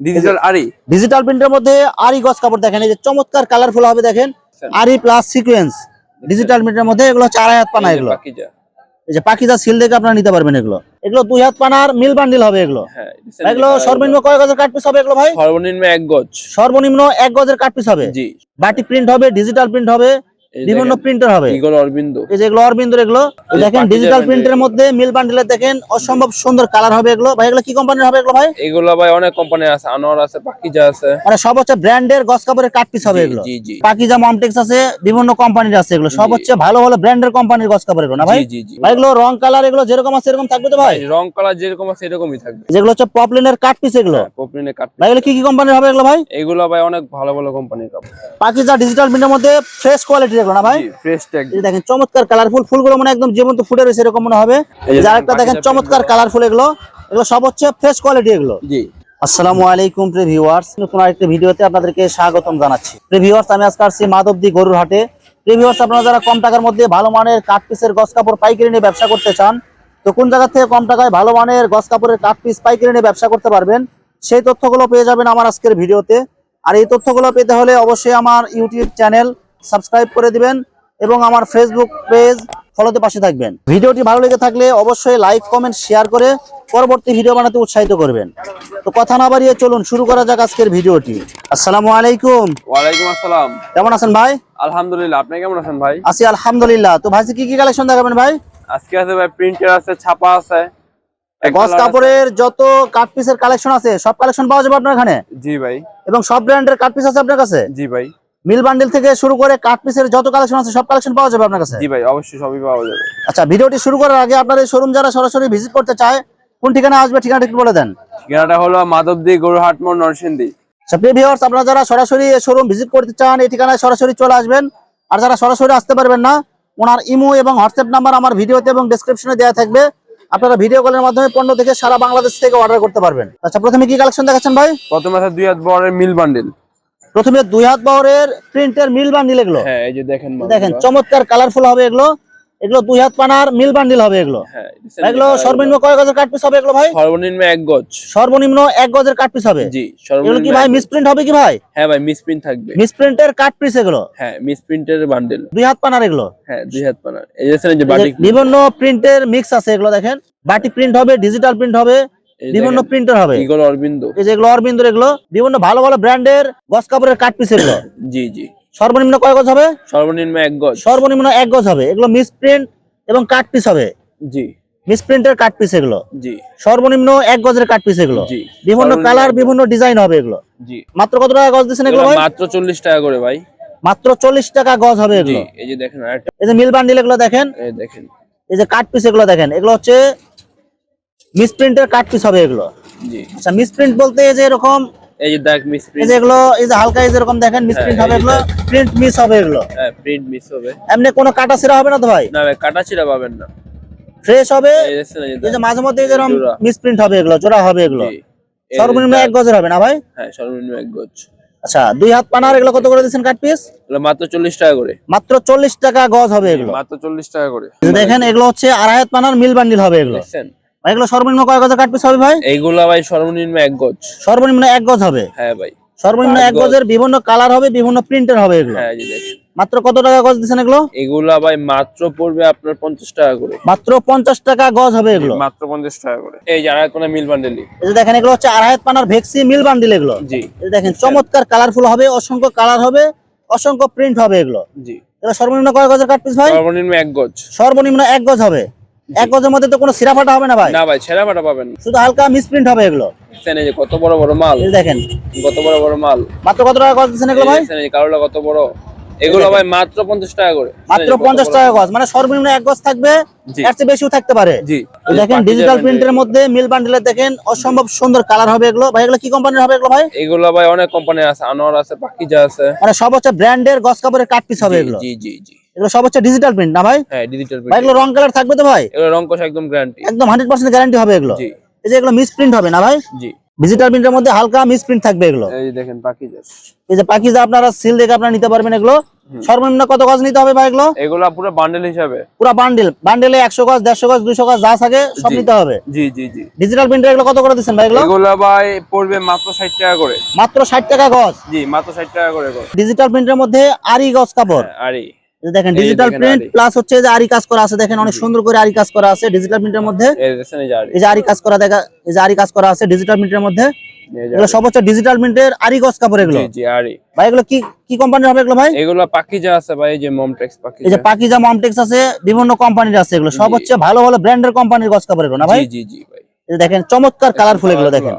Digital আরি digital প্রিন্টের মধ্যে আরি গস কাপড় দেখেন এই যে চমৎকার কালারফুল হবে দেখেন। আরি প্লাস সিকোয়েন্স ডিজিটাল প্রিন্টের মধ্যে এগুলো চার হাত পানা এগুলো। এই যে পাখিজা সিল দেখে আপনারা নিতে পারবেন এগুলো। এগুলো দুই হাত পানার মিল বান্ডিল হবে এগুলো। হ্যাঁ এগুলো সর্বনিম্ন কয় গজের কাট পিস হবে এগুলো ভাই? সর্বনিম্ন এক গজ। সর্বনিম্ন এক গজের কাট পিস হবে। জি। বাটি প্রিন্ট হবে ডিজিটাল প্রিন্ট হবে। বিভিন্ন প্রিন্টার হবে। ইগল অরবিন্দ? এই যে এগুলো অরবিন্দর এগুলো দেখেন ডিজিটাল প্রিন্টের মধ্যে। মিল বান্ডিলের দেখেন অসম্ভব সুন্দর কালার হবে এগুলো। ভাই এগুলো কি কোম্পানির হবে এগুলো ভাই? এগুলো ভাই অনেক কোম্পানি আছে আনোয়ার আছে পাকিজা আছে। মানে সব হচ্ছে ব্র্যান্ডের গস কাপড়ের কাট পিস হবে এগুলো। জি জি। পাকিজা মমটেক্স আছে বিভিন্ন কোম্পানির আছে এগুলো। সব হচ্ছে ভালো ভালো ব্র্যান্ডের কোম্পানির গস কাপড় এগুলো না ভাই? জি জি জি। ভাই এগুলো রং কালার এগুলো যেরকম আছে এরকম থাকবে তো ভাই? রং কালার যেরকম আছে এরকমই থাকবে। যেগুলো হচ্ছে পপলিনের কাট পিস এগুলো। পপলিনে কাট ভাই এগুলো কি কি কোম্পানির হবে এগুলো ভাই? এগুলো ভাই অনেক ভালো ভালো কোম্পানির পাকিজা ডিজিটাল প্রিন্টের মধ্যে ফ্রেশ কোয়ালিটির এগুলো না ভাই? ফ্রেশ ট্যাগ এই দেখেন চমৎকার কালারফুল ফুলগুলো মানে একদম জীবন্ত ফুটে রয়েছে এরকম মনে হবে। যার একটা দেখেন চমৎকার কালারফুল এগুলো। এগুলো সব হচ্ছে ফ্রেশ কোয়ালিটি এগুলো। জি। আসসালামু আলাইকুম প্রিয় ভিউয়ার্স নতুন আরেকটি ভিডিওতে আপনাদেরকে স্বাগতম জানাচ্ছি। প্রিয় ভিউয়ার্স আমি আজকে আসছি মাধবদী গরুর হাটে। প্রিয় ভিউয়ার্স আপনারা যারা কম টাকার মধ্যে ভালো মানের কাঠ পিসের গস কাপড় পাইকারি নিয়ে ব্যবসা করতে চান তো কোন জায়গা থেকে কম টাকায় ভালো মানের গস কাপড়ের কাঠ পিস পাইকারি নিয়ে ব্যবসা করতে পারবেন সেই তথ্যগুলো পেয়ে যাবেন আমার আজকের ভিডিওতে। আর এই তথ্যগুলো পেতে হলে অবশ্যই আমার ইউটিউব চ্যানেল সাবস্ক্রাইব করে দিবেন এবং আমার ফেসবুক পেজ ফলোতে পাশে থাকবেন। ভিডিওটি ভালো লেগে থাকলে অবশ্যই লাইক কমেন্ট শেয়ার করে পরবর্তী ভিডিও বানাতে উৎসাহিত করবেন। তো কথা না বাড়িয়ে চলুন শুরু করা যাক আজকের ভিডিওটি। আসসালামু আলাইকুম। ওয়ালাইকুম আসসালাম। কেমন আছেন ভাই? আলহামদুলিল্লাহ আপনি কেমন আছেন ভাই? আছি আলহামদুলিল্লাহ। তো ভাই কি কি কালেকশন দেখাবেন ভাই? আজকে আছে ভাই প্রিন্টার আছে ছাপা আছে। গস কাপড়ের যত কাট পিসের কালেকশন আছে সব কালেকশন পাওয়া যাবে আপনার এখানে? জি ভাই। এবং সব ব্র্যান্ডের কাট পিস আছে আপনার কাছে? জি ভাই। মিল বান্ডেল থেকে শুরু করে কাট পিসের যত কালেকশন আছে সব কালেকশন পাওয়া যাবে আপনার কাছে? জি ভাই অবশ্যই সবই পাওয়া যাবে। আচ্ছা ভিডিওটি শুরু করার আগে আপনাদের শোরুম যারা সরাসরি ভিজিট করতে চায় কোন ঠিকানা আসবে ঠিকানাটা একটু বলে দেন। ঠিকানাটা হলো মাধবদী গরুহাট মোড় নরসিংদী। আচ্ছা প্রিয় ভিউয়ার্স আপনারা যারা সরাসরি শোরুম ভিজিট করতে চান এই ঠিকানায় সরাসরি চলে আসবেন। আর যারা সরাসরি আসতে পারবেন না ওনার ইমো এবং হোয়াটসঅ্যাপ নাম্বার আমার ভিডিওতে এবং ডেসক্রিপশনে দেওয়া থাকবে। আপনারা ভিডিও কলের মাধ্যমে পণ্য থেকে সারা বাংলাদেশ থেকে অর্ডার করতে পারবেন। আচ্ছা প্রথমে কি কালেকশন দেখাচ্ছেন ভাই? প্রথমে আছে দুই হাত বড়ের মিল বান্ডিল প্রথমে দুই হাত বহরের প্রিন্টের মিল বান্ডিল এগুলো। হ্যাঁ এই যে দেখেন দেখেন চমৎকার কালারফুল হবে এগুলো। এগুলো দুই হাত পানার মিল বান্ডিল হবে এগুলো। হ্যাঁ এগুলো সর্বনিম্ন কয় গজের কাট পিস হবে এগুলো ভাই? সর্বনিম্ন এক গজ। সর্বনিম্ন এক গজের কাট পিস হবে। জি এগুলো সর্বনিম্ন কি ভাই। মিসপ্রিন্ট হবে কি ভাই? হ্যাঁ ভাই মিস প্রিন্ট থাকবে। মিসপ্রিন্টের কাট পিস এগুলো। হ্যাঁ মিস প্রিন্টের বান্ডিল দুই হাত পানার এগুলো। হ্যাঁ দুই হাত পানার। এই যে বিভিন্ন প্রিন্টের মিক্স আছে এগুলো দেখেন। বাটি প্রিন্ট হবে ডিজিটাল প্রিন্ট হবে। বিভিন্ন প্রিন্টার হবে। ইগল অরবিন্দ। এই যে এগুলো অরবিন্দর এগুলো বিভিন্ন ভালো ভালো ব্র্যান্ডের গস কাপড়ের কাট পিস এগুলো। জি জি। সর্বনিম্ন কয় গজ হবে? সর্বনিম্ন এক গজ। সর্বনিম্ন এক গজ হবে। এগুলো মিস প্রিন্ট এবং কাট পিস হবে। জি। মিস প্রিন্টের কাট পিস এগুলো। জি। সর্বনিম্ন এক গজের কাট পিস এগুলো। জি। বিভিন্ন কালার বিভিন্ন ডিজাইন হবে এগুলো। জি। মাত্র কত টাকা গজ দিচ্ছেন এগুলো এগুলো ভাই? মাত্র চল্লিশ টাকা করে ভাই। মাত্র চল্লিশ টাকা গজ হবে জি এগুলো এই যে দেখেন আরেকটা। এই যে মিল বান্ডিল এগুলো দেখেন। এই দেখেন। এই যে কাট পিস এগুলো দেখেন। এগুলো হচ্ছে মিস প্রিন্টের কাট পিস হবে এগুলো জি আচ্ছা মিস প্রিন্ট বলতে যে এরকম এই যে দেখ এগুলো এই যে হালকা এই যে এরকম দেখেন মিস হ্যাঁ, প্রিন্ট এই হবে এগুলো প্রিন্ট মিস হবে এগুলো হ্যাঁ প্রিন্ট মিস হবে এমনি কোনো কাটা ছিঁড়া হবে না তো ভাই না ভাই কাটা ছিঁড়া পাবেন না ফ্রেশ হবে এই যে। মাঝে মধ্যে এরকম জোড়া। হবে এগুলো জোড়া হবে এগুলো জি। এই সর্বনিম্ন এক গজের হবে না ভাই হ্যাঁ সর্বনিম্ন এক গজ আচ্ছা দুই হাত পানার এগুলো কত করে দিচ্ছেন কাট পিস মাত্র চল্লিশ টাকা করে মাত্র চল্লিশ টাকা গজ হবে এগুলো মাত্র চল্লিশ টাকা করে দেখেন এগুলো হচ্ছে আড়াই হাত পানার মিল বান্ডিল হবে এগুলো ভাই, এগুলো সর্বনিম্ন কয় গজের কাট পিস হবে ভাই? এইগুলা ভাই সর্বনিম্ন এক গজ। সর্বনিম্ন এক গজ হবে? হ্যাঁ ভাই। সর্বনিম্ন এক গজ। গজের বিভিন্ন কালার হবে বিভিন্ন প্রিন্টের হবে এগুলো। হ্যাঁ এই যে মাত্র কত টাকা গজ দিচ্ছেন এগুলো? এগুলা ভাই মাত্র পড়বে আপনার পঞ্চাশ টাকা করে। মাত্র পঞ্চাশ টাকা গজ হবে এগুলো। মাত্র পঞ্চাশ টাকা করে। এই যারা কোনো মিল বান্ডেলি এই যে দেখেন এগুলো হচ্ছে আড়াই পানার ভেক্সি মিল বান্ডিল এগুলো। জি। এই দেখেন চমৎকার কালারফুল হবে অসংখ্য কালার হবে অসংখ্য প্রিন্ট হবে এগুলো। জি। এগুলো সর্বনিম্ন কয় গজের কাট পিস ভাই? সর্বনিম্ন এক গজ। সর্বনিম্ন এক গজ হবে। এক গজের মধ্যে তো কোনো সিরা ফাটা হবে না ভাই? না ভাই ছেঁড়া ফাটা পাবেন না। শুধু হালকা মিসপ্রিন্ট হবে এগুলো। দেখছেন এই যে কত বড় বড় মাল। এই দেখেন। কত বড় বড় মাল। মাত্র কত টাকা গজ দিচ্ছেন এগুলো ভাই? দেখছেন এই যে কত বড়। এগুলো ভাই মাত্র পঞ্চাশ টাকা করে। মাত্র এই যে কত পঞ্চাশ বড়- টাকা গজ মানে সর্বনিম্ন এক গজ থাকবে জি। এর চেয়ে বেশিও থাকতে পারে। জি। এই দেখেন ডিজিটাল প্রিন্টের মধ্যে মিল বান্ডিলের দেখেন অসম্ভব সুন্দর কালার হবে এগুলো। ভাই এগুলো কি কোম্পানির হবে এগুলো ভাই? এগুলো ভাই অনেক কোম্পানি আছে আনোয়ার আছে পাকিজা আছে। মানে সব হচ্ছে ব্র্যান্ডের গস কাপড়ের কাট পিস হবে জি, এগুলো। জি জি জি। এগুলো সব হচ্ছে ডিজিটাল প্রিন্ট না ভাই? হ্যাঁ ডিজিটাল ভাই এগুলো রং কালার থাকবে তো ভাই? এগুলো রং কষ একদম গ্যারান্টি একদম হান্ড্রেড পার্সেন্ট গ্যারান্টি হবে এগুলো। জি। এই যে এগুলো মিস প্রিন্ট হবে না ভাই? জি। ডিজিটাল প্রিন্টের মধ্যে হালকা মিস প্রিন্ট থাকবে এগুলো। এই যে দেখেন পাকিজা। এই যে পাকিজা আপনারা সিল দেখে আপনারা নিতে পারবেন এগুলো। সর্বনিম্ন কত গজ নিতে হবে ভাই এগুলো? এগুলা পুরো বান্ডেল হিসাবে। পুরো বান্ডেল বান্ডেলে একশো গজ দেড়শো গজ দুইশো গজ যা থাকে সব নিতে হবে। জি জি জি। ডিজিটাল প্রিন্টার এগুলো কত করে দিচ্ছেন ভাই এগুলো? এগুলা ভাই পড়বে মাত্র ষাট টাকা করে। মাত্র ষাট টাকা গজ। জি মাত্র ষাট টাকা করে গো। ডিজিটাল প্রিন্টের মধ্যে আরি গজ কাপড়। হ্যাঁ, আরে দেখেন ডিজিটাল প্রিন্ট প্লাস হচ্ছে যে আরি কাজ করা আছে দেখেন অনেক সুন্দর করে আরি কাজ করা আছে ডিজিটাল প্রিন্টের মধ্যে এই যে আরে কাজ করা দেখা এই যে আরি কাজ করা আছে ডিজিটাল প্রিন্টের মধ্যে এগুলো সব হচ্ছে ডিজিটাল প্রিন্টের আরি গজ কাপড় এগুলো জি আরে ভাই এগুলো কি কি কোম্পানির হবে এগুলো ভাই এগুলা পাকিজা আছে ভাই এই যে মমটেক্স এই যে পাকিজা মমটেক্স আছে বিভিন্ন কোম্পানির আছে এগুলো সব হচ্ছে ভালো ভালো ব্র্যান্ডের কোম্পানির গজ কাপড় এগুলো না ভাই জি জি জি ভাই দেখেন চমৎকার কালারফুল এগুলো দেখেন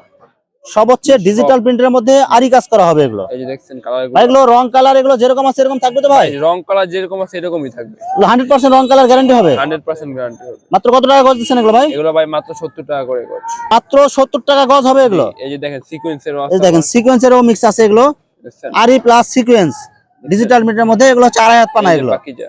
সব হচ্ছে ডিজিটাল প্রিন্টের মধ্যে আরি কাজ করা হবে এগুলো। এই যে দেখছেন কালার এগুলো। রং কালার এগুলো যেরকম আছে এরকম থাকবে তো ভাই? রং কালার যেরকম আছে এরকমই থাকবে। হান্ড্রেড পার্সেন্ট রং কালার গ্যারান্টি হবে? হান্ড্রেড পার্সেন্ট গ্যারান্টি হবে। মাত্র কত টাকা গজ দিচ্ছেন এগুলো ভাই? এগুলো ভাই মাত্র সত্তর টাকা করে গছ মাত্র সত্তর টাকা গজ হবে এগুলো। এই যে দেখেন সিকোয়েন্সের এই যে দেখেন সিকোয়েন্সেরও মিক্স আছে এগুলো। আরি প্লাস সিকোয়েন্স ডিজিটাল প্রিন্টের মধ্যে এগুলো চার হাজার পানা এগুলো। পাকিজা।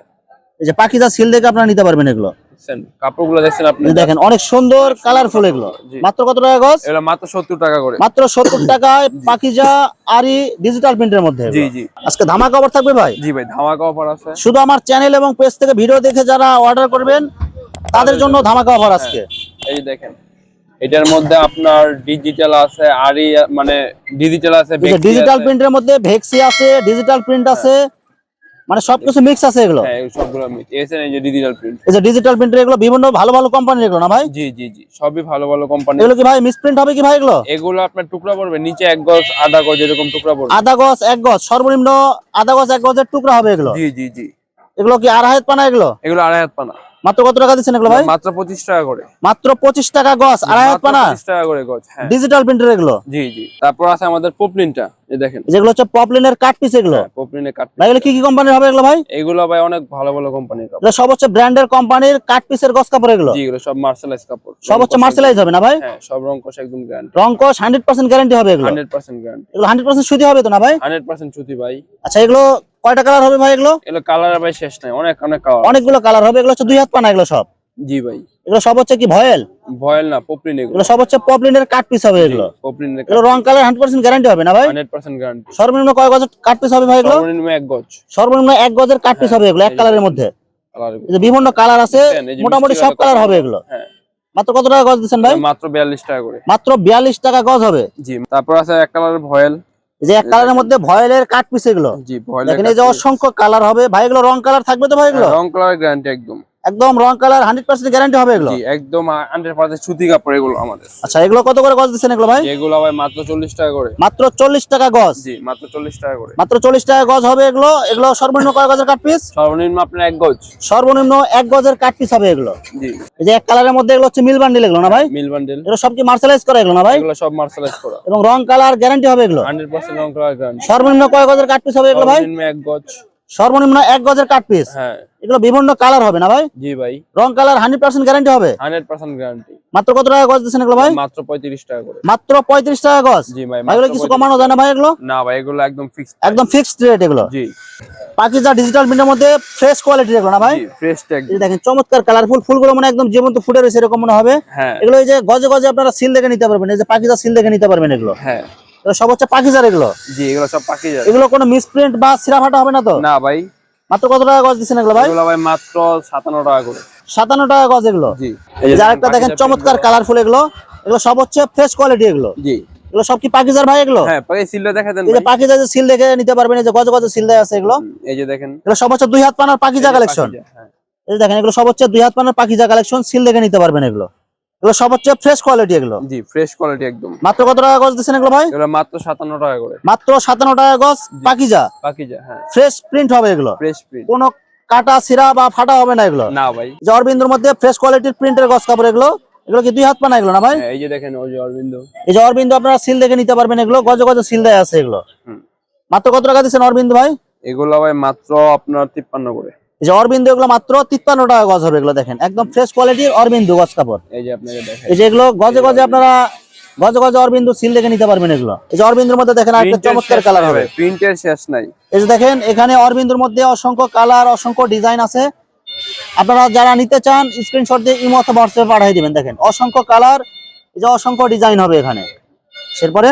এই যে পাখিজা সিল দেখে আপনারা নিতে পারবেন এগুলো। দেখছেন? কাপড়গুলো দেখছেন আপনি? দেখেন অনেক সুন্দর কালারফুল এগুলো। মাত্র কত টাকা গজ? এগুলো মাত্র সত্তর টাকা করে। মাত্র সত্তর টাকায় পাখিজা আরি ডিজিটাল প্রিন্টের মধ্যে জি। জি। আজকে ধামাকা অফার থাকবে ভাই? জি ভাই ধামাকা অফার আছে। শুধু আমার চ্যানেল এবং পেজ থেকে ভিডিও দেখে যারা অর্ডার করবেন তাদের জন্য ধামাকা অফার আজকে। এই দেখেন এটার মধ্যে আপনার ডিজিটাল আছে আরই মানে ডিজিটাল আছে ডিজিটাল প্রিন্টের মধ্যে ভেক্সি আছে ডিজিটাল প্রিন্ট আছে মানে সবকিছু মিক্স আছে এগুলো? হ্যাঁ সবগুলো মিক্স এই যে ডিজিটাল প্রিন্ট এই যে ডিজিটাল প্রিন্টের এগুলো বিভিন্ন ভালো ভালো কোম্পানি এগুলো না ভাই? জি জি জি সবই ভালো ভালো কোম্পানি এগুলো কি ভাই মিস প্রিন্ট হবে কি ভাই এগুলো? এগুলো আপনার টুকরা পড়বে নিচে এক গজ আধা গজ এরকম টুকরা পড়বে। আধা গজ এক গজ সর্বনিম্ন আধা গজ এক গজের টুকরা হবে এগুলো। জি জি জি। এগুলো কি আড়াই হাত পানা এগুলো? এগুলো আড়াই হাত পানা। মাত্র কত টাকা দিচ্ছেন এগুলো ভাই? মাত্র পঁচিশ টাকা করে। মাত্র পঁচিশ টাকা গজ আড়াই হাত পানা? 25 টাকা করে গজ হ্যাঁ। ডিজিটাল প্রিন্টার এগুলো? জি জি। তারপর আছে আমাদের পপলিনটা এই দেখেন। যেগুলো হচ্ছে পপলিনের কাট পিস এগুলো? পপলিনে কাট ভাই এগুলো কি কি কোম্পানির হবে এগুলো ভাই? এগুলো ভাই অনেক ভালো ভালো কোম্পানির কাপড়। সব হচ্ছে ব্র্যান্ডের কোম্পানির কাট পিসের গজ কাপড় এগুলো? জি এগুলো সব মার্শালাইজ কাপড়। সব হচ্ছে মার্সেলাইজ হবে না ভাই? হ্যাঁ সব রং কষ একদম গ্যারান্টি রং কস হান্ড্রেড পার্সেন্ট গ্যারান্টি হবে এগুলো? হান্ড্রেড পার্সেন্ট গ্যারান্টি এগুলো হান্ড্রেড পার্সেন্ট সুতি হবে তো না ভাই? হান্ড্রেড পার্সেন্ট ছুটি ভাই। আচ্ছা এগুলো কয়টা কালার হবে ভাই এগুলো? এগুলো কালার ভাই শেষ নাই অনেক অনেক কালার অনেকগুলো কালার হবে এগুলো হচ্ছে দুই হাত পানা এগুলো সব? জি ভাই। এগুলো সব হচ্ছে কি ভয়েল? ভয়েল না পপলিন এগুলো। সব হচ্ছে পপলিনের কাট পিস হবে এগুলো। পপলিনের এগুলো রং কালার হান্ড্রেড পার্সেন্ট গ্যারান্টি হবে না ভাই? হান্ড্রেড পার্সেন্ট গ্যারান্টি সর্বনিম্ন কয় গজের কাট পিস হবে ভাই এগুলো? সর্বনিম্ন এক গজ। সর্বনিম্ন এক গজের কাট পিস হবে এগুলো এক কালারের মধ্যে। বিভিন্ন কালার আছে মোটামুটি সব কালার হবে এগুলো। হ্যাঁ। মাত্র কত টাকা গজ দিচ্ছেন ভাই? মাত্র বিয়াল্লিশ টাকা করে। মাত্র বিয়াল্লিশ টাকা গজ হবে। জি তারপর আছে এক কালার ভয়েল। যে এক কালারের মধ্যে ভয়েলের কাট পিস এগুলো। জি ভয়েল এখানে যে অসংখ্য কালার হবে। ভাই এগুলো রং কালার থাকবে তো ভাই এগুলো? রং কালার গ্যারান্টি একদম। একদম রং কালার হান্ড্রেড পার্সেন্ট গ্যারান্টি হবে এগুলো? জি একদম হান্ড্রেড পার্সেন্ট সুতি কাপড় এগুলো আমাদের। আচ্ছা এগুলো কত করে গজ দিচ্ছেন এগুলো ভাই? এগুলো ভাই মাত্র চল্লিশ টাকা করে। মাত্র চল্লিশ টাকা গজ? জি মাত্র চল্লিশ টাকা করে। মাত্র চল্লিশ টাকা গজ হবে এগুলো। এগুলো সর্বনিম্ন কয় গজের কাট পিস সর্বনিম্ন আপনার এক গজ। সর্বনিম্ন এক গজের কাট পিস হবে এগুলো। জি। এই যে এক কালারের মধ্যে এগুলো হচ্ছে মিল বান্ডিল এগুলো না ভাই? মিল বান্ডেল এগুলো সব কি মার্শালাইজ করা এগুলো না ভাই? এগুলো সব মার্শালাইজ করা। এবং রং কালার গ্যারান্টি হবে এগুলো? হান্ড্রেড পার্সেন্ট রং কালার গ্যারান্টি সর্বনিম্ন কয় গজের কাট পিস হবে এগুলো ভাই? সর্বনিম্ন এক গজ। সর্বনিম্ন এক গজের কাট পিস হ্যাঁ। এগুলো বিভিন্ন কালার হবে না ভাই? জি ভাই। রং কালার হান্ড্রেড পার্সেন্ট গ্যারান্টি হবে? হান্ড্রেড পার্সেন্ট গ্যারান্টি মাত্র কত টাকা গজ দিচ্ছেন এগুলো ভাই? মাত্র পঁয়ত্রিশ টাকা করে। মাত্র পঁয়ত্রিশ টাকা গজ? জি ভাই এগুলো কিছু কমানো যায় না ভাই এগুলো? না ভাই এগুলো একদম ফিক্স একদম ফিক্সড রেট এগুলো। জি। পাকিজা ডিজিটাল প্রিন্টের মধ্যে ফ্রেশ কোয়ালিটি এগুলো না ভাই? ফ্রেশ ট্যাগ দেখেন চমৎকার কালারফুল ফুলগুলো মানে একদম জীবন্ত ফুটে রয়েছে এরকম মনে হবে। হ্যাঁ। এগুলো এই যে গজে গজে আপনারা সিল দেখে নিতে পারবেন এই যে পাকিজা সিল দেখে নিতে পারবেন এগুলো। হ্যাঁ। এগুলো সব হচ্ছে এগুলো? জি এগুলো সব এগুলো কোনো মিসপ্রিন্ট বা সিরাফাটা হবে না তো? না ভাই। মাত্র কত টাকা গজ দিচ্ছেন এগুলো ভাই? এগুলো ভাই মাত্র সাতান্ন টাকা করে। সাতান্ন টাকা গজ এগুলো? জি। এই যে আরেকটা দেখেন চমৎকার কালারফুল এগুলো। এগুলো সব হচ্ছে ফ্রেশ কোয়ালিটি এগুলো। জি। এগুলো সব কি পাকিজার ভাই এগুলো? হ্যাঁ সিলটা দেখা দেন এই যে সিল দেখে নিতে পারবেন এই যে গজে গজে সিল দেওয়া আছে এগুলো। এই যে দেখেন। এগুলো সব হচ্ছে দুই হাত পানার পাকিজা কালেকশন পাখিজা, হ্যাঁ। এই দেখেন এগুলো সব হচ্ছে দুই হাত পানার পাকিজা কালেকশন সিল দেখে নিতে পারবেন এগুলো। এগুলো সব হচ্ছে ফ্রেশ কোয়ালিটি এগুলো। জি ফ্রেশ কোয়ালিটি একদম। মাত্র কত টাকা গজ দিচ্ছেন এগুলো ভাই? এগুলো মাত্র সাতান্ন টাকা করে। মাত্র সাতান্ন টাকা গজ পাকিজা। পাখিজা হ্যাঁ। ফ্রেশ প্রিন্ট হবে এগুলো। ফ্রেশ প্রিন্ট কোনো কাটা সিরা বা ফাটা হবে না এগুলো। না ভাই। যে অরবিন্দুর মধ্যে ফ্রেশ কোয়ালিটির প্রিন্টের গজ কাপড় এগুলো। এগুলো কি দুই হাত পানা এগুলো না ভাই? হ্যাঁ, এই যে দেখেন ওই যে অরবিন্দ। এই যে অরবিন্দু আপনারা সিল দেখে নিতে পারবেন এগুলো। গজে গজে সিল দেয়া আছে এগুলো। মাত্র কত টাকা দিচ্ছেন অরবিন্দু ভাই? এগুলো ভাই মাত্র আপনার তিপ্পান্ন করে। এই যে অরবিন্দু এগুলো মাত্র তিপ্পান্ন টাকা গজ হবে এগুলো দেখেন। একদম ফ্রেশ কোয়ালিটির অরবিন্দু গজ কাপড়। এই যে আপনাকে দেখেন এই যে এগুলো গজে গজে আপনারা গজে গজে অরবিন্দু সিল দেখে নিতে পারবেন এগুলো। এই যে অরবিন্দুর মধ্যে দেখেন আরেকটা চমৎকার কালার হবে। প্রিন্টের শেষ নাই। এই যে দেখেন এখানে অরবিন্দুর মধ্যে অসংখ্য কালার অসংখ্য ডিজাইন আছে। আপনারা যারা নিতে চান স্ক্রিনশট দিয়ে ইমো অথবা হোয়াটসঅ্যাপে পাঠিয়ে দিবেন দেখেন। অসংখ্য কালার এই যে অসংখ্য ডিজাইন হবে এখানে। এরপরে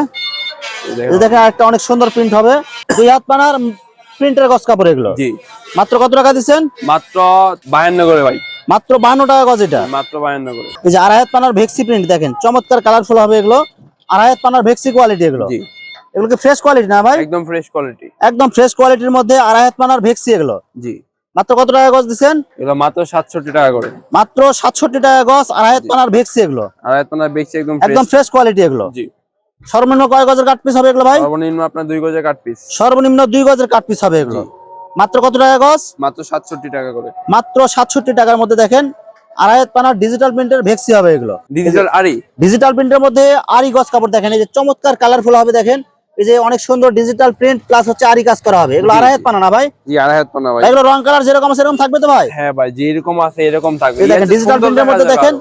দেখেন। দেখেন একটা অনেক সুন্দর প্রিন্ট হবে। দুই হাত পানার প্রিন্টের গজ কাপড় এগুলো? জি। মাত্র কত টাকা দিচ্ছেন? মাত্র বায়ান্ন করে ভাই। মাত্র বান্ন টাকা গজ এটা? মাত্র বায়ান্ন করে। এই যে আড়াই হাত পানার ভেক্সি প্রিন্ট দেখেন চমৎকার কালারফুল হবে এগুলো। আড়াই হাত পানার ভেক্সি কোয়ালিটি এগুলো। জি। এগুলো কি ফ্রেশ কোয়ালিটি না ভাই? একদম ফ্রেশ কোয়ালিটি একদম ফ্রেশ কোয়ালিটির মধ্যে আড়াই হাত পানার ভেক্সি এগুলো। জি। মাত্র কত টাকা গজ দিচ্ছেন? এগুলো মাত্র সাতষট্টি টাকা করে। মাত্র সাতষট্টি টাকা গজ আড়াই হাত পানার ভেক্সি এগুলো। একদম একদম ফ্রেশ ফ্রেশ কোয়ালিটি এগুলো। জি। সর্বনিম্ন কয় গজের কাট পিস হবে এগুলো ভাই? সর্বনিম্ন আপনার দুই গজে কাট পিস সর্বনিম্ন দুই গজের কাট পিস হবে এগুলো। মাত্র কত টাকা গজ? মাত্র সাতষট্টি টাকা করে। মাত্র সাতষট্টি টাকার মধ্যে দেখেন পানার ডিজিটাল প্রিন্টের ভেক্সি হবে এগুলো। ডিজিটাল আরি ডিজিটাল প্রিন্টের মধ্যে আরি গজ কাপড় দেখেন এই যে চমৎকার কালারফুল হবে দেখেন এই যে অনেক সুন্দর ডিজিটাল প্রিন্ট প্লাস হচ্ছে আরি কাজ করা হবে। এগুলো পানা না ভাই? জি আড়াই পানা ভাই। এগুলো রং কালার যেরকম আছে থাকবে তো ভাই? হ্যাঁ ভাই যেরকম আছে এরকম থাকবে। দেখেন ডিজিটাল প্রিন্টের মধ্যে দেখেন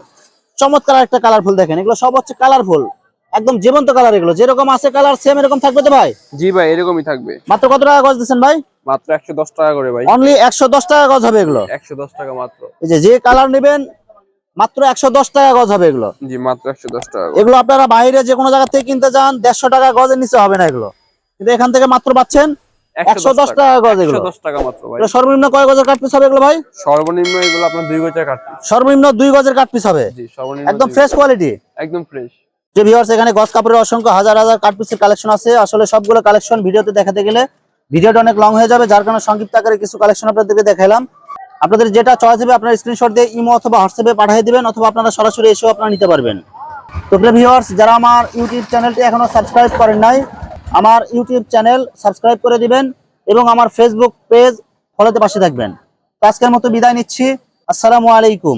চমৎকার একটা কালারফুল দেখেন এগুলো সব হচ্ছে কালারফুল একদম জীবন্ত কালার এগুলো। যেরকম আছে কালার সেম এরকম থাকবে তো ভাই? জি ভাই এরকমই থাকবে। মাত্র কত টাকা গজ দিচ্ছেন ভাই? মাত্র একশো দশ টাকা করে ভাই। অনলি একশো দশ টাকা গজ হবে এগুলো? একশো দশ টাকা মাত্র। এই যে যে কালার নেবেন মাত্র একশো দশ টাকা গজ হবে এগুলো। জি মাত্র একশো দশ টাকা এগুলো আপনারা বাইরে যে কোনো জায়গা থেকে কিনতে যান দেড়শো টাকা গজের নিচে হবে না এগুলো। কিন্তু এখান থেকে মাত্র পাচ্ছেন একশো দশ টাকা। গজ এগুলো। একশো দশ টাকা মাত্র ভাই। সর্বনিম্ন কয় গজের কাট পিস হবে এগুলো ভাই? সর্বনিম্ন এগুলো আপনার দুই গজে কাট পিস সর্বনিম্ন দুই গজের কাট পিস হবে। জি সর্বনিম্ন একদম ফ্রেশ কোয়ালিটি একদম ফ্রেশ যে ভিউয়ার্স এখানে গজ কাপড়ের অসংখ্য হাজার হাজার কাট পিসের কালেকশন আছে। আসলে সবগুলো কালেকশন ভিডিওতে দেখাতে গেলে ভিডিওটা অনেক লং হয়ে যাবে, যার কারণে সংক্ষিপ্ত আকারে কিছু কালেকশন আপনাদেরকে দেখালাম আপনাদের যেটা চয়েস হবে, আপনার স্ক্রিনশট দিয়ে ইমো অথবা হোয়াটসঅ্যাপে পাঠিয়ে দিবেন, অথবা আপনারা সরাসরি এসেও আপনারা নিতে পারবেন। তো ভিউয়ার্স যারা আমার ইউটিউব চ্যানেলটি এখনও সাবস্ক্রাইব করেন নাই, আমার ইউটিউব চ্যানেল সাবস্ক্রাইব করে দিবেন এবং আমার ফেসবুক পেজ ফলোতে পাশে থাকবেন। তো আজকের মতো বিদায় নিচ্ছি। আসসালামু আলাইকুম।